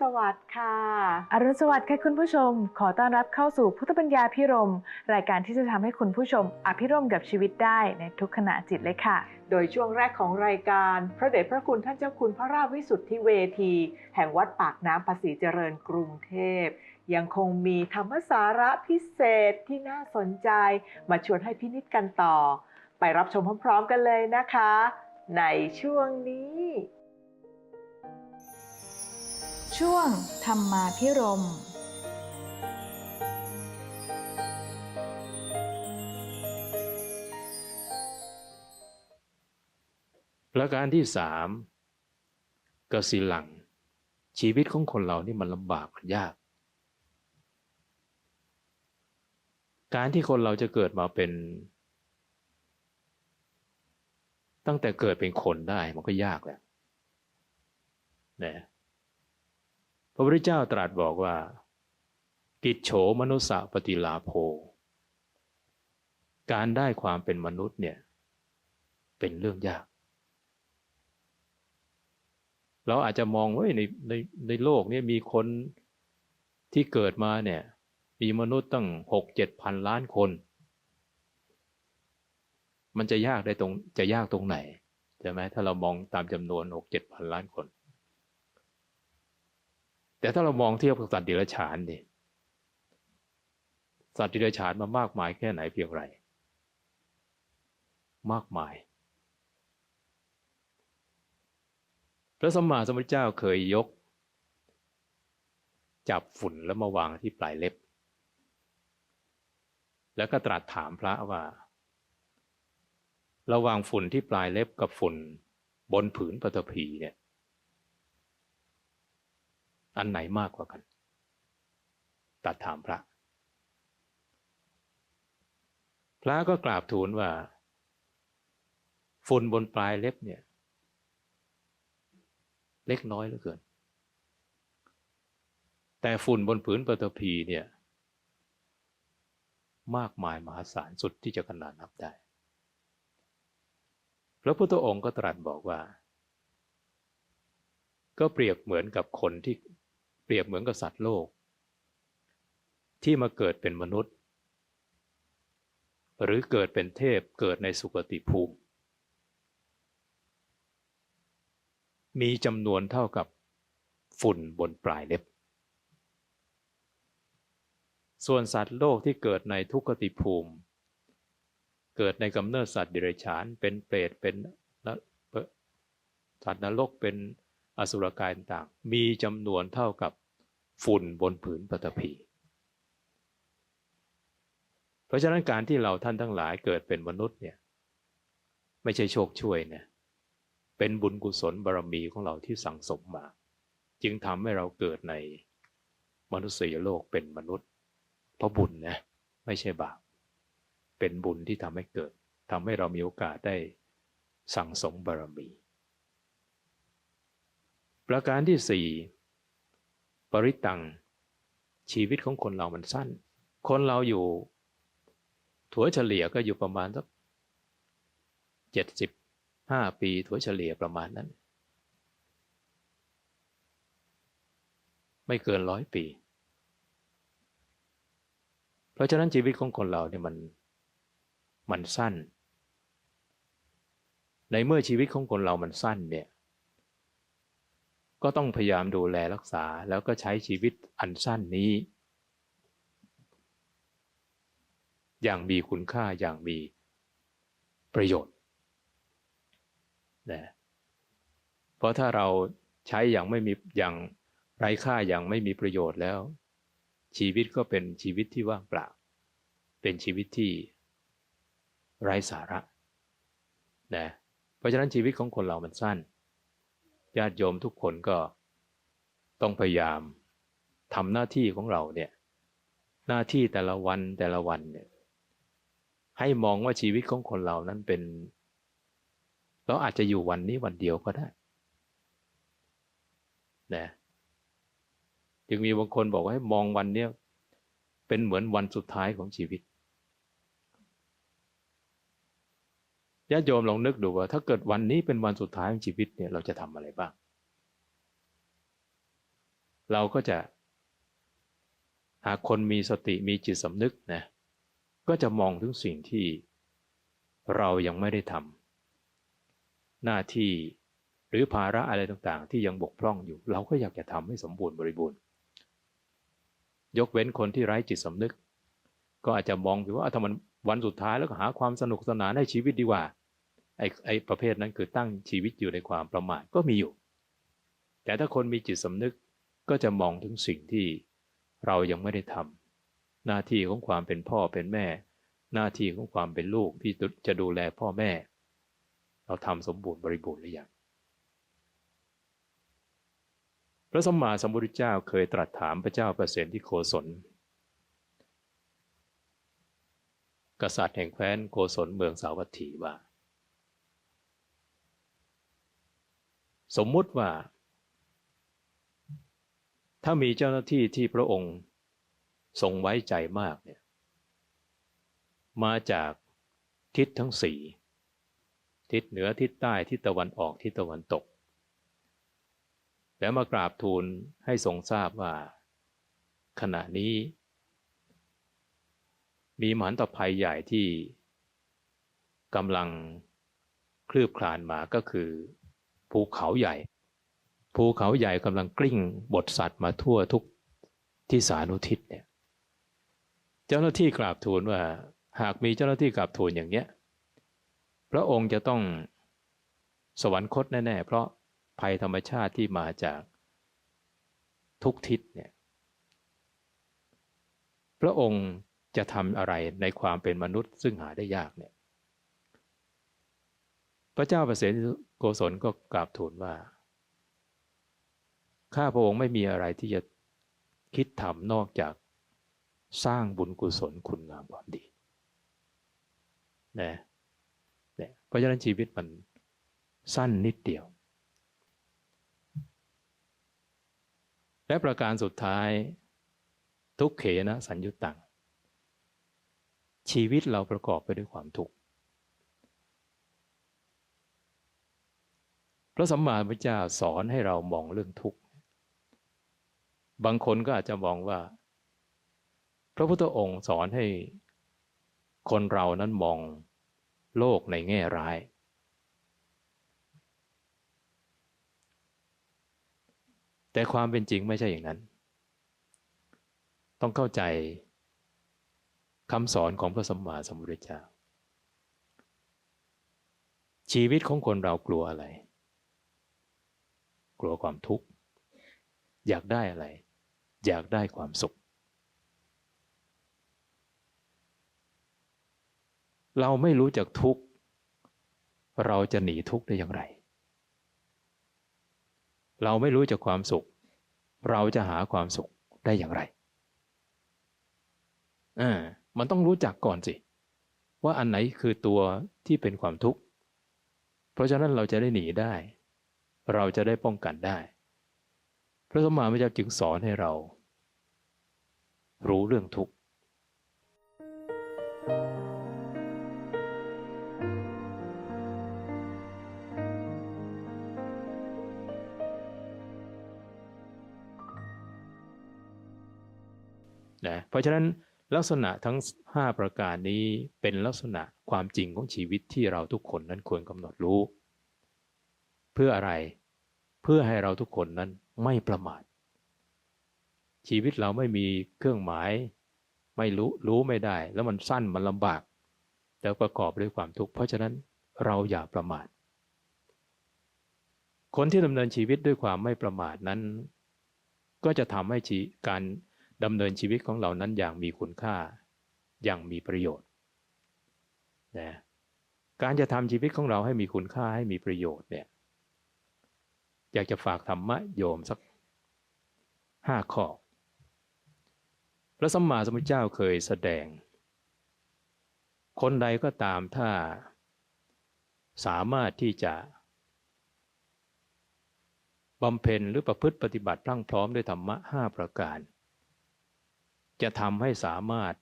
สวัสดิ์ค่ะอรุณสวัสดิ์ค่ะคุณผู้ชม ขอต้อนรับเข้าสู่พุทธปัญญาพิรม รายการที่จะทำให้คุณผู้ชม อภิรมย์กับชีวิตได้ในทุกขณะจิตเลยค่ะ โดยช่วงแรกของรายการ พระเดชพระคุณท่านเจ้าคุณพระราชวิสุทธิเวที แห่งวัดปากน้ำภาษีเจริญกรุงเทพยังคงมีธรรมสาระพิเศษที่น่าสนใจ มาชวนให้พินิจกันต่อ ไปรับชมพร้อมๆกันเลยนะคะ ในช่วงนี้ ช่วงธรรมาพิรมประการที่สามกสิหลัง ชีวิตของคนเรานี่มันลำบากมันยาก การที่คนเราจะเกิดมาเป็น ตั้งแต่เกิดเป็นคนได้มันก็ยากแหละนะ พระพุทธเจ้าตรัสบอกว่า กิจโฉมนุสสะปฏิลาโภ การได้ความเป็นมนุษย์เนี่ยเป็นเรื่องยาก เราอาจจะมองว่าในในในโลกนี้มีคนที่เกิดมาเนี่ยมีมนุษย์ตั้งหกเจ็ดพันล้านคน มันจะยากได้ตรงจะยากตรงไหนใช่ไหมถ้าเรามองตามจำนวนหกเจ็ดพันล้านคน แต่ถ้าเรามองเทียบกับสัตว์เดรัจฉานนี่สัตว์เดรัจฉานมามากมายแค่ไหนเพียงไร มากมาย พระสมมาสมุทธเจ้าเคยยก จับฝุ่นแล้วมาวางที่ปลายเล็บ แล้วก็ตรัสถามพระว่า ระวางฝุ่นที่ปลายเล็บกับฝุ่นบนผืนปฐพีเนี่ย อันไหนมากกว่ากัน ตัดถามพระ พระก็กราบทูลว่าฝุ่นบนปลายเล็บเนี่ย เล็กน้อยเหลือเกิน แต่ฝุ่นบนผืนปฐพีเนี่ย มากมายมหาศาลสุดที่จะขนาดนับได้ พระพุทธองค์ก็ตรัสบอกว่า ก็เปรียบเหมือนกับคนที่ รียบเหมือนกับสัตว์โลก ที่มาเกิดเป็นมนุษย์ หรือเกิดเป็นเทพเกิดในสุคติภูมิ มีจำนวนเท่ากับฝุ่นบนปลายเล็บ ส่วนสัตว์โลกที่เกิดในทุกติภูมิ เกิดในกำเนิดสัตว์ดิเรกชันเป็นเปรตเป็นสัตว์นรกเป็นอสุรกายต่างมีจำนวนเท่ากับ ฝุ่นบนผืนปฐพี เพราะฉะนั้นการที่เราท่านทั้งหลายเกิดเป็นมนุษย์เนี่ยไม่ใช่โชคช่วยเนี่ยเป็นบุญกุศลบารมีของเราที่สั่งสมมา จึงทำให้เราเกิดในมนุษยโลกเป็นมนุษย์ เพราะบุญนะไม่ใช่บาปเป็นบุญที่ทำให้เกิดทำให้เรามีโอกาสได้สั่งสมบารมี ประการที่สี่ ปริตัง ชีวิตของคนเรามันสั้น คนเราอยู่ ถัวเฉลี่ยก็อยู่ประมาณสักเจ็ดสิบห้าปีถัวเฉลี่ยประมาณนั้น ไม่เกินร้อยปี เพราะฉะนั้นชีวิตของคนเราเนี่ยมันมันสั้น ในเมื่อชีวิตของคนเรามันสั้นเนี่ย ก็ต้องพยายามดูแลรักษาแล้วก็ใช้ชีวิตอันสั้นนี้ อย่างมีคุณค่าอย่างมีประโยชน์นะเพราะถ้าเราใช้อย่างไม่มีอย่างไร้ค่าอย่างไม่มีประโยชน์แล้ว ชีวิตก็เป็นชีวิตที่ว่างเปล่า เป็นชีวิตที่ไร้สาระนะเพราะฉะนั้นชีวิตของคนเรามันสั้น ญาติโยมทุกคนก็ต้องพยายามทำหน้าที่ของเราเนี่ยหน้าที่แต่ละวันแต่ละวันเนี่ยให้มองว่าชีวิตของคนเรานั้นเป็น เราอาจจะอยู่วันนี้วันเดียวก็ได้นะจึงมีบางคนบอกว่าให้มองวันเนี้ยเป็นเหมือนวันสุดท้ายของชีวิต ญาติโยมลองนึกดูว่า ถ้าเกิดวันนี้เป็นวันสุดท้ายของชีวิตเนี่ยเราจะทำอะไรบ้าง เราก็จะ หากคนมีสติมีจิตสำนึกนะก็จะมองถึงสิ่งที่เรายังไม่ได้ทำหน้าที่หรือภาระอะไรต่างๆ ที่ยังบกพร่องอยู่ เราก็อยากจะทำให้สมบูรณ์บริบูรณ์ ยกเว้นคนที่ไร้จิตสำนึก ก็อาจจะมองไปว่าถ้ามันวันสุดท้ายแล้วก็หาความสนุกสนานให้ชีวิตดีกว่า ไอ้ไอ้ประเภทนั้นคือตั้งชีวิตอยู่ในความประมาทก็มีอยู่ แต่ถ้าคนมีจิตสำนึกก็จะมองถึงสิ่งที่เรายังไม่ได้ทำหน้าที่ของความเป็นพ่อเป็นแม่ หน้าที่ของความเป็นลูกที่จะดูแลพ่อแม่ เราทำสมบูรณ์บริบูรณ์หรือยังพระสัมมาสัมพุทธเจ้าเคยตรัสถามพระเจ้าประเสนที่โคศล กษัตริย์แห่งแคว้นโกศลเมืองสาวัตถีว่า สมมุติว่า ถ้ามีเจ้าหน้าที่ที่พระองค์ทรงไว้ใจมากเนี่ยมาจากทิศทั้งสี่ทิศเหนือทิศใต้ทิศตะวันออกทิศตะวันตก แล้วมากราบทูลให้ทรงทราบว่า ขณะนี้ มีมหันตภัยใหญ่ที่กำลังคลืบคลานมาก็คือ ภูเขาใหญ่ ภูเขาใหญ่กำลังกลิ้งบทสัตว์มาทั่วทุกที่สานุทิศเนี่ยเจ้าหน้าที่กราบทูลว่า หากมีเจ้าหน้าที่กราบทูลอย่างเนี้ยพระองค์จะต้องสวรรคตแน่ ๆ เพราะภัยธรรมชาติที่มาจากทุกทิศเนี่ยพระองค์จะทำอะไรในความเป็นมนุษย์ซึ่งหาได้ยากเนี่ย ระเจ้าประเสริฐโกศลก็กราบทูลว่า ข้าพระองค์ไม่มีอะไรที่จะคิดทำนอกจากสร้างบุญกุศลคุณงามความดีนะเนี่ยเพราะฉะนั้นชีวิตมันสั้นนิดเดียว และประการสุดท้ายทุกเขนะสัญญุตัง ชีวิตเราประกอบไปด้วยความทุกข์ ระสัมมาสัมพุทธเจ้าสอนให้เรามองเรื่องทุกข์ บางคนก็อาจจะมองว่า พระพุทธองค์สอนให้คนเรานั้นมองโลกในแง่ร้าย แต่ความเป็นจริงไม่ใช่อย่างนั้น ต้องเข้าใจคำสอนของพระสัมมาสัมพุทธเจ้า ชีวิตของคนเรากลัวอะไร กลัวความทุกข์ อยากได้อะไร อยากได้ความสุข เราไม่รู้จักทุกข์ เราจะหนีทุกข์ได้อย่างไร เราไม่รู้จักความสุข เราจะหาความสุขได้อย่างไรอ่ามันต้องรู้จักก่อนสิว่าอันไหนคือตัวที่เป็นความทุกข์ เพราะฉะนั้นเราจะได้หนีได้ เราจะได้ป้องกันได้ พระสมมาพระเจ้าจึงสอนให้เรา รู้เรื่องทุกข์นะเพราะฉะนั้นลักษณะทั้ง 5 ประการนี้เป็นลักษณะความจริงของชีวิตที่เราทุกคนนั้นควรกำหนดรู้ เพื่ออะไร เพื่อให้เราทุกคนนั้นไม่ประมาท ชีวิตเราไม่มีเครื่องหมาย ไม่รู้รู้ไม่ได้ แล้วมันสั้นมันลำบาก แล้วประกอบด้วยความทุกข์เพราะฉะนั้นเราอย่าประมาท คนที่ดำเนินชีวิตด้วยความไม่ประมาทนั้น ก็จะทำให้การดำเนินชีวิตของเรานั้นอย่างมีคุณค่า อย่างมีประโยชน์นะการจะทำชีวิตของเราให้มีคุณค่าให้มีประโยชน์เนี่ย อยากจะฝากธรรมะโยมสักห้าข้อ พระสัมมาสัมพุทธเจ้าเคยแสดง คนใดก็ตามถ้าสามารถที่จะบำเพ็ญหรือประพฤติปฏิบัติพรั่งพร้อมด้วยธรรมะห้าประการ จะทำให้สามารถ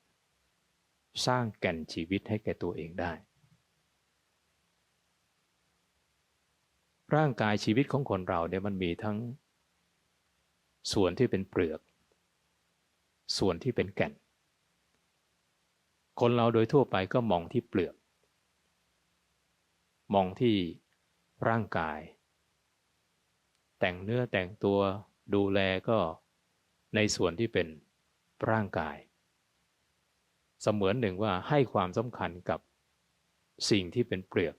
สร้างแก่นชีวิตให้แก่ตัวเองได้ ร่างกายชีวิตของคนเราเนี่ยมันมีทั้ง ส่วนที่เป็นเปลือก ส่วนที่เป็นแก่น คนเราโดยทั่วไปก็มองที่เปลือก มองที่ร่างกาย แต่งเนื้อแต่งตัวดูแลก็ในส่วนที่เป็นร่างกาย เสมือนหนึ่งว่าให้ความสำคัญกับสิ่งที่เป็นเปลือก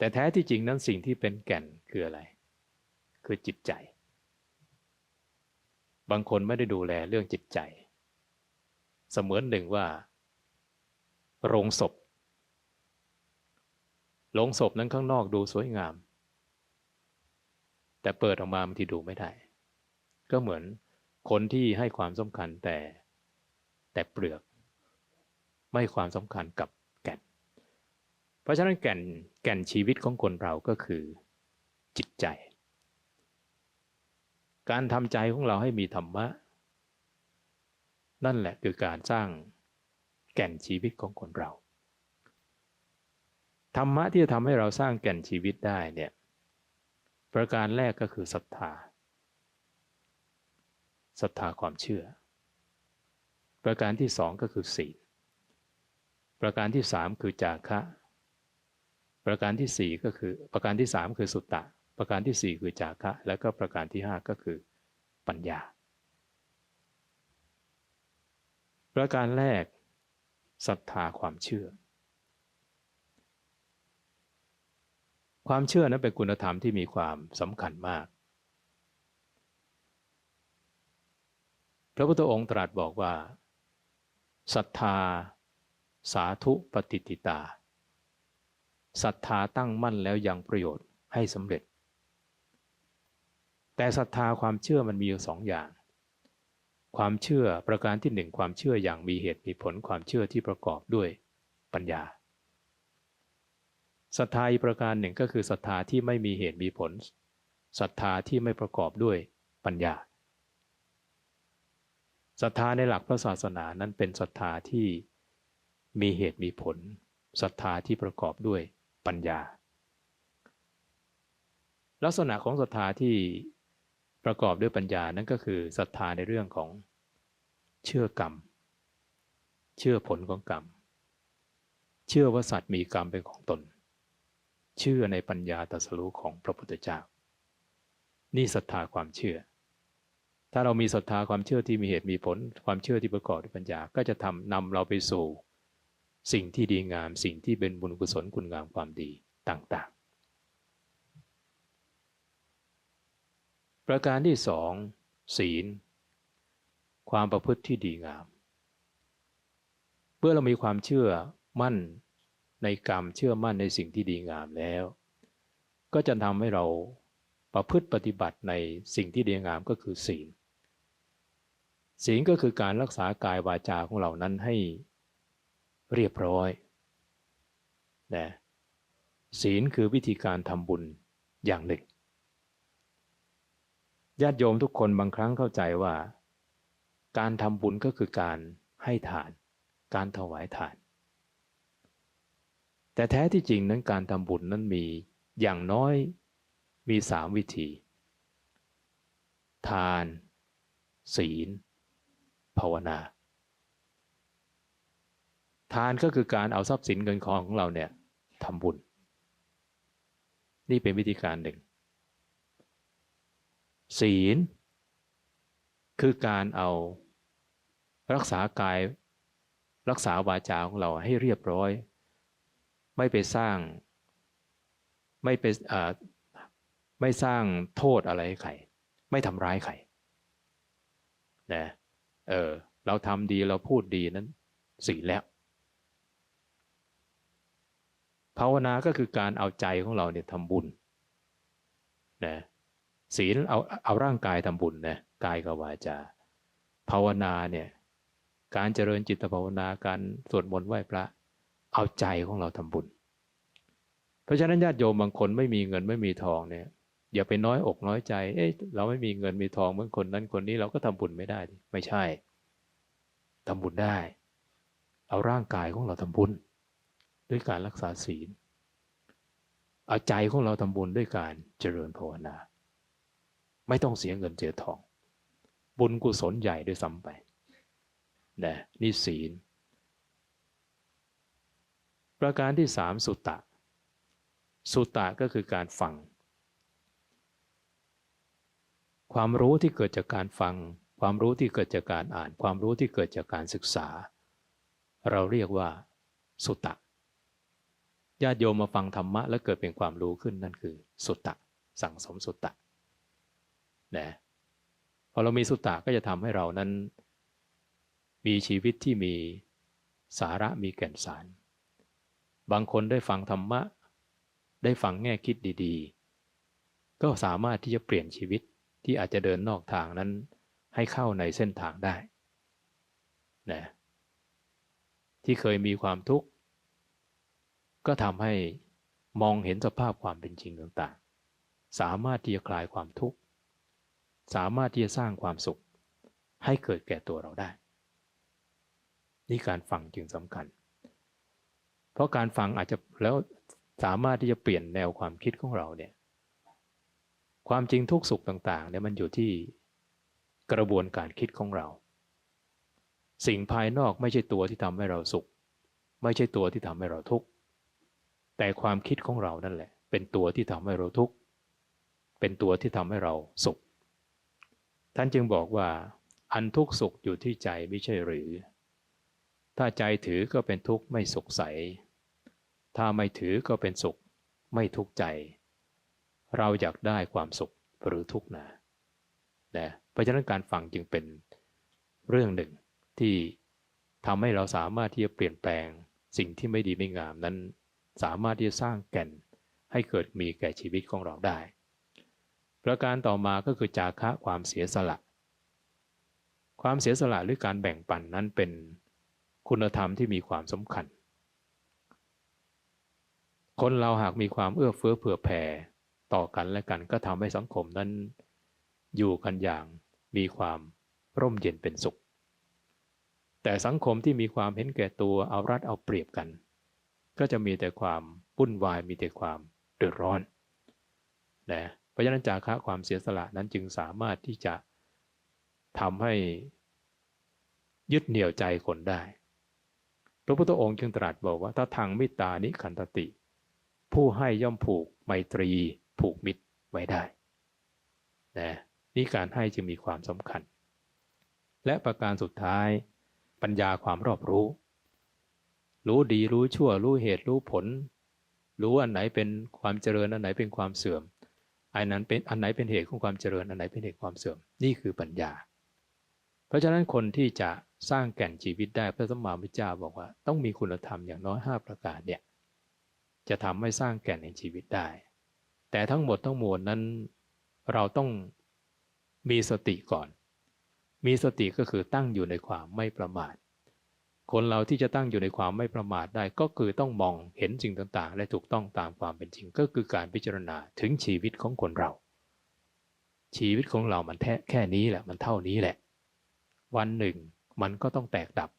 แต่แท้ที่จริงนั้นสิ่งที่เป็นแก่นคืออะไร คือจิตใจ บางคนไม่ได้ดูแลเรื่องจิตใจ เสมือนหนึ่งว่า โรงศพโรงศพนั้นข้างนอกดูสวยงาม แต่เปิดออกมาบางทีดูไม่ได้ ก็เหมือนคนที่ให้ความสำคัญแต่แต่เปลือก ไม่ความสำคัญกับ เพราะฉะนั้นแก่นแก่นชีวิตของคนเราก็คือจิตใจ การทำใจของเราให้มีธรรมะ นั่นแหละคือการสร้างแก่นชีวิตของคนเรา ธรรมะที่จะทำให้เราสร้างแก่นชีวิตได้เนี่ยประการแรกก็คือศรัทธาศรัทธาความเชื่อ ประการที่สองก็คือศีลประการที่สามคือจาคะ ประการที่สี่ก็คือ ประการที่สามคือสุตตะ ประการที่สี่คือจาคะ แล้วก็ประการที่ห้าก็คือปัญญา ประการแรกศรัทธาความเชื่อ ความเชื่อนั้นเป็นคุณธรรมที่มีความสำคัญมาก พระพุทธองค์ตรัสบอกว่าศรัทธา สาธุปฏิติตา ศรัทธาตั้งมั่นแล้วยังประโยชน์ให้สำเร็จ แต่ศรัทธาความเชื่อมันมีอยู่สองอย่าง ความเชื่อประการที่หนึ่งความเชื่ออย่างมีเหตุมีผลความเชื่อที่ประกอบด้วยปัญญาศรัทธาอีกประการหนึ่งก็คือศรัทธาที่ไม่มีเหตุมีผลศรัทธาที่ไม่ประกอบด้วยปัญญาศรัทธาในหลักพระศาสนานั้นเป็นศรัทธาที่มีเหตุมีผลศรัทธาที่ประกอบด้วย ปัญญา ลักษณะของศรัทธาที่ประกอบด้วยปัญญานั่นก็คือศรัทธาในเรื่องของเชื่อกรรม เชื่อผลของกรรม เชื่อว่าสัตว์มีกรรมเป็นของตน เชื่อในปัญญาตรัสรู้ของพระพุทธเจ้า นี่ศรัทธาความเชื่อ ถ้าเรามีศรัทธาความเชื่อที่มีเหตุมีผล ความเชื่อที่ประกอบด้วยปัญญาก็จะทำนำเราไปสู่ สิ่งที่ดีงาม สิ่งที่เป็นบุญกุศลคุณงามความดีต่างๆ ประการที่สองศีล ความประพฤติที่ดีงาม เมื่อเรามีความเชื่อมั่นในกรรมเชื่อมั่นในสิ่งที่ดีงามแล้ว ก็จะทำให้เราประพฤติปฏิบัติในสิ่งที่ดีงามก็คือศีล ศีลก็คือการรักษากายวาจาของเรานั้นให้ เรียบร้อยนะศีลคือวิธีการทำบุญอย่างหนึ่งญาติโยมทุกคนบางครั้งเข้าใจว่า การทำบุญก็คือการให้ทาน การถวายทาน แต่แท้ที่จริงนั้นการทำบุญนั้นมีอย่างน้อยมีสามวิธี ทาน ศีล ภาวนา ทานก็คือการเอาทรัพย์สินเงินทองของเราเนี่ยทำบุญ นี่เป็นวิธีการหนึ่ง ศีล คือการเอารักษากายรักษาวาจาของเราให้เรียบร้อย ไม่ไปสร้าง ไม่ไปไม่สร้างโทษอะไรให้ใคร ไม่ทำร้ายใครนะเออเราทำดีเราพูดดีนั้นสีแล้ว ภาวนาก็คือการเอาใจของเราเนี่ยทำบุญนะศีลเอาเอาร่างกายทำบุญนะกายกับวาจา ภาวนาเนี่ยการเจริญจิตภาวนาการสวดมนต์ไหว้พระ เอาใจของเราทำบุญ เพราะฉะนั้นญาติโยมบางคนไม่มีเงินไม่มีทองเนี่ยอย่าไปน้อยอกน้อยใจ เอ๊ะเราไม่มีเงินมีทองเหมือนคนนั้นคนนี้เราก็ทำบุญไม่ได้ ไม่ใช่ทำบุญได้ เอาร่างกายของเราทำบุญ ด้วยการรักษาศีล เอาใจของเราทำบุญด้วยการเจริญภาวนา ไม่ต้องเสียเงินเสียทอง บุญกุศลใหญ่ด้วยซ้ำไปนะนี่ศีล ประการที่สามสุตตะ สุตตะก็คือการฟัง ความรู้ที่เกิดจากการฟัง ความรู้ที่เกิดจากการอ่าน ความรู้ที่เกิดจากการศึกษา เราเรียกว่าสุตตะ ญาติโยมมาฟังธรรมะ แล้วเกิดเป็นความรู้ขึ้นนั่นคือ สุตตะ สั่งสมสุตตะนะพอเรามีสุตตะก็จะทำให้เรานั้น มีชีวิตที่มีสาระมีแก่นสาร บางคนได้ฟังธรรมะ ได้ฟังแง่คิดดีๆ ก็สามารถที่จะเปลี่ยนชีวิตที่อาจจะเดินนอกทางนั้น ให้เข้าในเส้นทางได้นะที่เคยมีความทุกข์ ก็ทำให้มองเห็นสภาพความเป็นจริงต่างๆ สามารถที่จะคลายความทุกข์ สามารถที่จะสร้างความสุข ให้เกิดแก่ตัวเราได้ นี่การฟังจึงสำคัญ เพราะการฟังอาจจะแล้วสามารถที่จะเปลี่ยนแนวความคิดของเราเนี่ย ความจริงทุกสุขต่างๆเนี่ยมันอยู่ที่กระบวนการคิดของเรา สิ่งภายนอกไม่ใช่ตัวที่ทำให้เราสุข ไม่ใช่ตัวที่ทำให้เราทุกข์ แต่ความคิดของเรานั่นแหละ เป็นตัวที่ทำให้เราทุกข์ เป็นตัวที่ทำให้เราสุข ท่านจึงบอกว่า อันทุกข์สุขอยู่ที่ใจไม่ใช่หรือ ถ้าใจถือก็เป็นทุกข์ไม่สุขใส ถ้าไม่ถือก็เป็นสุข ไม่ทุกข์ใจ เราอยากได้ความสุขหรือทุกข์นะนะเพราะฉะนั้นการฟังจึงเป็นเรื่องหนึ่งที่ทำให้เราสามารถที่จะเปลี่ยนแปลงสิ่งที่ไม่ดีไม่งามนั้น สามารถที่จะสร้างแก่นให้เกิดมีแก่ชีวิตของเราได้ ประการต่อมาก็คือจาคะความเสียสละ ความเสียสละหรือการแบ่งปันนั้นเป็นคุณธรรมที่มีความสำคัญ คนเราหากมีความเอื้อเฟื้อเผื่อแผ่ต่อกันและกันก็ทำให้สังคมนั้นอยู่กันอย่างมีความร่มเย็นเป็นสุข แต่สังคมที่มีความเห็นแก่ตัวเอารัดเอาเปรียบกัน ก็จะมีแต่ความวุ่นวายมีแต่ความเดือดร้อนนะเพราะฉะนั้นจาคะความเสียสละนั้นจึงสามารถที่จะทำให้ยึดเหนี่ยวใจคนได้ พระพุทธองค์จึงตรัสบอกว่าถ้าทางมิตานิขันตติ ผู้ให้ย่อมผูกไมตรีผูกมิตรไว้ได้นะนี่การให้จึงมีความสำคัญ และประการสุดท้ายปัญญาความรอบรู้ รู้ดีรู้ชั่ว รู้เหตุรู้ผล รู้อันไหนเป็นความเจริญอันไหนเป็นความเสื่อมอันนั้นเป็นอันไหนเป็นเหตุของความเจริญอันไหนเป็นเหตุความเสื่อมนี่คือปัญญา เพราะฉะนั้นคนที่จะสร้างแก่นชีวิตได้พระสัมมาพุทธเจ้าบอกว่า ต้องมีคุณธรรมอย่างน้อย 5 ประการเนี่ยจะทำให้สร้างแก่นในชีวิตได้ แต่ทั้งหมดทั้งมวลนั้นเราต้องมีสติก่อน มีสติก็คือตั้งอยู่ในความไม่ประมาท คนเราที่จะตั้งอยู่ในความไม่ประมาทได้ก็คือต้องมองเห็นสิ่งต่างๆ และถูกต้องตามความเป็นจริง ก็คือการพิจารณาถึงชีวิตของคนเรา ชีวิตของเรามันแค่แค่นี้แหละมันเท่านี้แหละ วันหนึ่งมันก็ต้องแตกดับ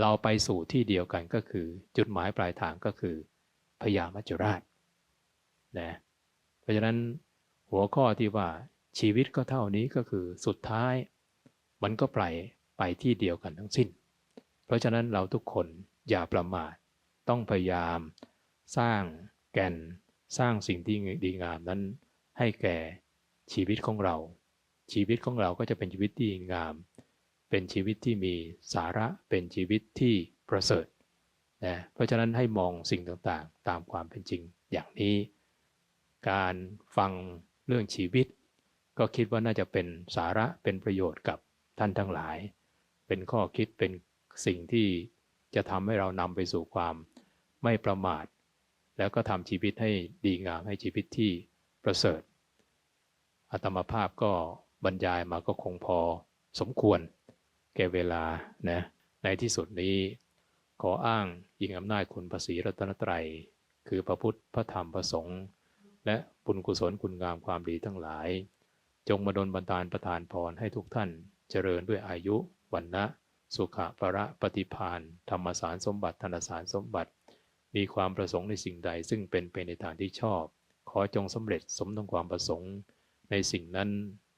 เราไปสู่ที่เดียวกันก็คือ จุดหมายปลายทางก็คือพญามัจจุราชนะเพราะฉะนั้นหัวข้อที่ว่าชีวิตก็เท่านี้ก็คือสุดท้าย มันก็ไปไปที่เดียวกันทั้งสิ้น ราะฉะนั้นเราทุกคนอย่าประมาทต้องพยายาม สร้างแก่น สร้างสิ่งที่ดีงามนั้น ให้แก่ชีวิตของเรา ชีวิตของเราก็จะเป็นชีวิตที่ดีงาม เป็นชีวิตที่มีสาระเป็นชีวิตที่ประเสริฐนะเพราะฉะนั้นให้มองสิ่งต่างๆ ตามความเป็นจริงอย่างนี้ การฟังเรื่องชีวิต ก็คิดว่าน่าจะเป็นสาระเป็นประโยชน์กับท่านทั้งหลาย เป็นข้อคิดเป็น สิ่งที่จะทำให้เรานำไปสู่ความไม่ประมาท แล้วก็ทำชีวิตให้ดีงามให้ชีวิตที่ประเสริฐอาตมาภาพก็บรรยายมาก็คงพอสมควร แก่เวลานะในที่สุดนี้ ขออ้างยิงอำนาจคุณพระศรีรัตนตรัย คือพระพุทธพระธรรมพระสงฆ์และบุญกุศลคุณงามความดีทั้งหลาย จงมาดลบันดาลประทานพรให้ทุกท่านเจริญด้วยอายุวันนะ สุขะประปฏิพานธรรมสารสมบัติธนสารสมบัติ มีความประสงค์ในสิ่งใดซึ่งเป็นไปในทางที่ชอบ ขอจงสำเร็จสมดังความประสงค์ ในสิ่งนั้น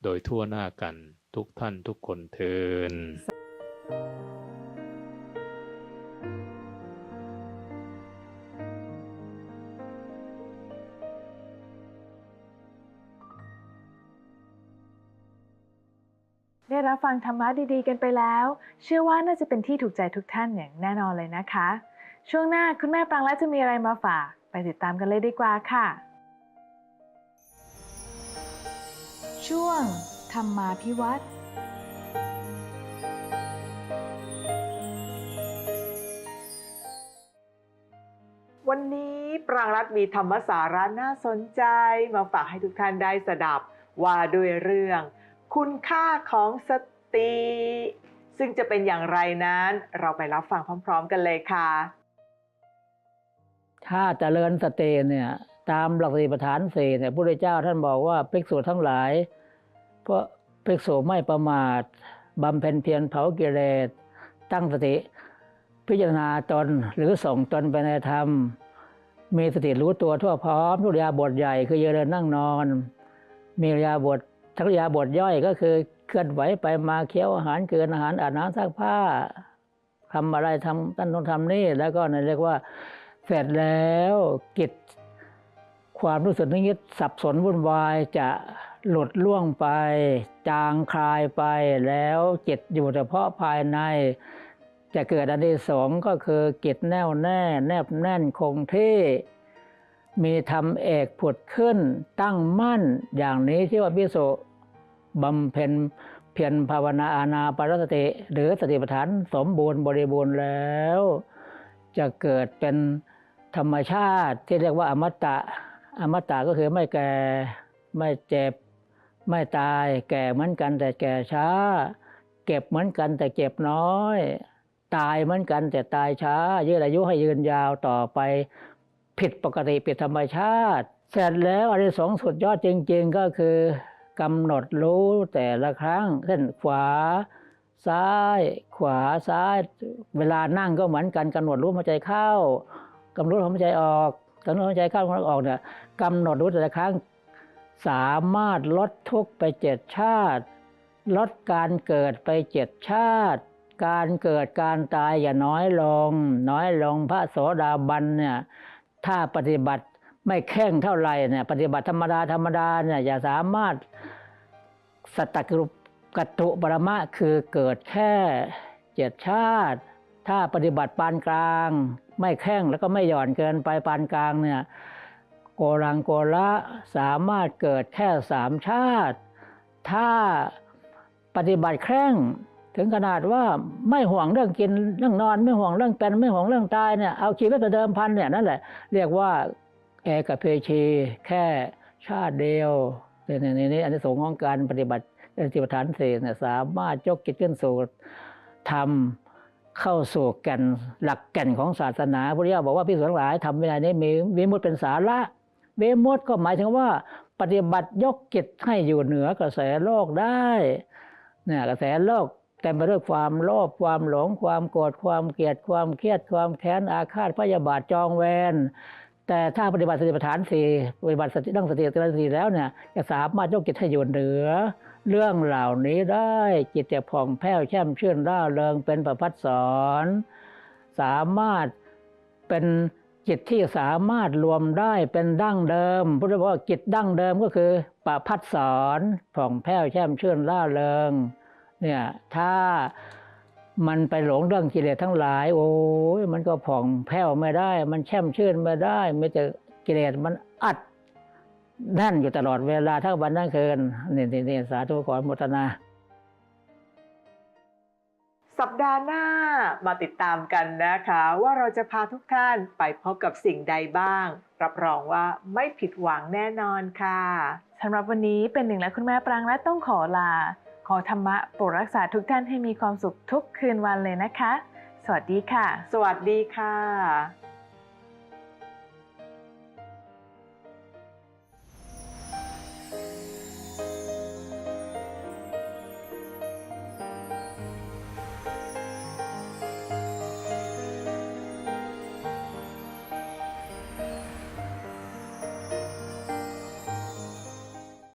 โดยทั่วหน้ากันทุกท่านทุกคนเทิน ได้รับฟังธรรมะดีๆ กันไปแล้ว เชื่อว่าน่าจะเป็นที่ถูกใจทุกท่านอย่างแน่นอนเลยนะคะ ช่วงหน้าคุณแม่ปรางและจะมีอะไรมาฝากไปติดตามกันเลยดีกว่าค่ะ ช่วง ธรรมาพิวัตรวันนี้ปรางรัฐมีธรรมสาระน่าสนใจ มาฝากให้ทุกท่านได้สดับว่าด้วยเรื่อง คุณค่าของสติ ซึ่งจะเป็นอย่างไรนั้น เราไปรับฟังพร้อม ๆ กันเลยค่ะ ถ้าเจริญสติเนี่ยตามหลักสติปัฏฐานสี่เนี่ยพระพุทธเจ้าท่านบอกว่าภิกษุทั้งหลาย เพราะภิกษุไม่ประมาทบำเพ็ญเพียรเผากิเลสตั้งสติ พิจารณาตนหรือส่งตนไปในธรรม มีสติรู้ตัวทั่วพร้อมทุกยาบทใหญ่คือเยืนเดินนั่งนอน มียาบท ทักยาบทย่อยก็คือเคลื่อนไหวไปมาเคี้ยวอาหารเกินอาหารอาบน้ำซักผ้าทำอะไรทำตั้นต้องทำนี่แล้วก็นั่นเรียกว่าเสร็จแล้วกิจความรู้สึกนึกคิดสับสนวุ่นวายจะหลุดล่วงไป จางคลายไปแล้วจิตอยู่เฉพาะภายใน จะเกิดอันที่สองก็คือกิจแน่วแน่ แนบแน่นคงที่ มีธรรมเอกผุดขึ้น ตั้งมั่นอย่างนี้ที่ว่าพิสุบำเพ็ญเพียรภาวนาอานาปานสติหรือสติปัฏฐานสมบูรณ์บริบูรณ์แล้ว จะเกิดเป็นธรรมชาติที่เรียกว่าอมตะ อมตะก็คือไม่แก่ไม่เจ็บ ไม่ตายแก่เหมือนกันแต่แก่ช้า เก็บเหมือนกันแต่เก็บน้อย ตายเหมือนกันแต่ตายช้า ยืดอายุให้ยืนยาวต่อไป ผิดปกติผิดธรรมชาติ เสร็จแล้วอันที่สองสุดยอดจริง ๆ ก็คือกำหนดรู้แต่ละครั้งเช่นขวา ซ้าย ขวาซ้าย เวลานั่งก็เหมือนกันกำหนดรู้หายใจเข้ากำหนดรู้หายใจออกกำหนดหายใจเข้ากำหนดออกเนี่ยกำหนดรู้แต่ละครั้ง สามารถลดทุกไปเจ็ดชาติ ลดการเกิดไปเจ็ดชาติ การเกิดการตายอย่าน้อยลง น้อยลงพระโสดาบันเนี่ย ถ้าปฏิบัติไม่แข่งเท่าไหร่เนี่ยปฏิบัติธรรมดาธรรมดาเนี่ยอย่าสามารถสตกรุปกัตตุปรมะคือเกิดแค่เจ็ดชาติ ถ้าปฏิบัติปานกลาง ไม่แข้งแล้วก็ไม่หย่อนเกินไปปานกลางเนี่ยโกรังโกละสามารถเกิดแค่สามชาติ ถ้าปฏิบัติแข้ง ถึงขนาดว่าไม่ห่วงเรื่องกินเรื่องนอน ไม่ห่วงเรื่องเป็นไม่ห่วงเรื่องตายเนี่ยเอาชีวิตไปเดิมพันเนี่ยนั่นแหละเรียกว่าเอกเพชีแค่ชาติเดียวในในนี้อันที่สงของการปฏิบัติสติปัฏฐานสี่เนี่ยสามารถยกจิตขึ้นสู่ธรรมเข้าสู่แก่นหลักแก่นของศาสนาพระพุทธเจ้าบอกว่าพิสุทั้งหลายทำเวลานี้มีวิมุตเป็นสาระเวมุตก็หมายถึงว่า ปฏิบัติยกจิตให้อยู่เหนือกระแสโลกได้เนี่ยกระแสโลก เต็มไปด้วยความโลภความหลงความโกรธความเกลียดความเครียดความแค้นอาฆาตพยาบาทจองเวรแต่ถ้าปฏิบัติสติปัฏฐานสี่ปฏิบัติสติตั้งสติตั้งสติแล้วเนี่ยจะสามารถยกจิตให้อยู่เหนือ เรื่องเหล่านี้ได้จิตจะผ่องแผ้วแช่มชื่นร่าเริงเป็นประพัดสอนสามารถเป็นจิตที่สามารถรวมได้เป็นดั้งเดิมพุทธบอกว่าจิตดั้งเดิมก็คือประพัดสอนผ่องแผ้วแช่มชื่นร่าเริง เนี่ยถ้ามันไปหลงเรื่องกิเลสทั้งหลาย โอ้ยมันก็ผ่องแผ้วไม่ได้ มันแช่มชื่นไม่ได้ไม่แต่กิเลสมันอัดแน่นอยู่ตลอดเวลาทั้งวันทั้งคืนนี่นี่นี่สาธุขออนุโมทนาสสัปดาห์หน้ามาติดตามกันนะคะ ว่าเราจะพาทุกท่านไปพบกับสิ่งใดบ้าง รับรองว่าไม่ผิดหวังแน่นอนค่ะสำหรับวันนี้เป็นหนึ่งและคุณแม่ปรางและต้องขอลา ขอธรรมะโปรดรักษาทุกท่านให้มีความสุขทุกคืนวันเลยนะคะ สวัสดีค่ะ สวัสดีค่ะ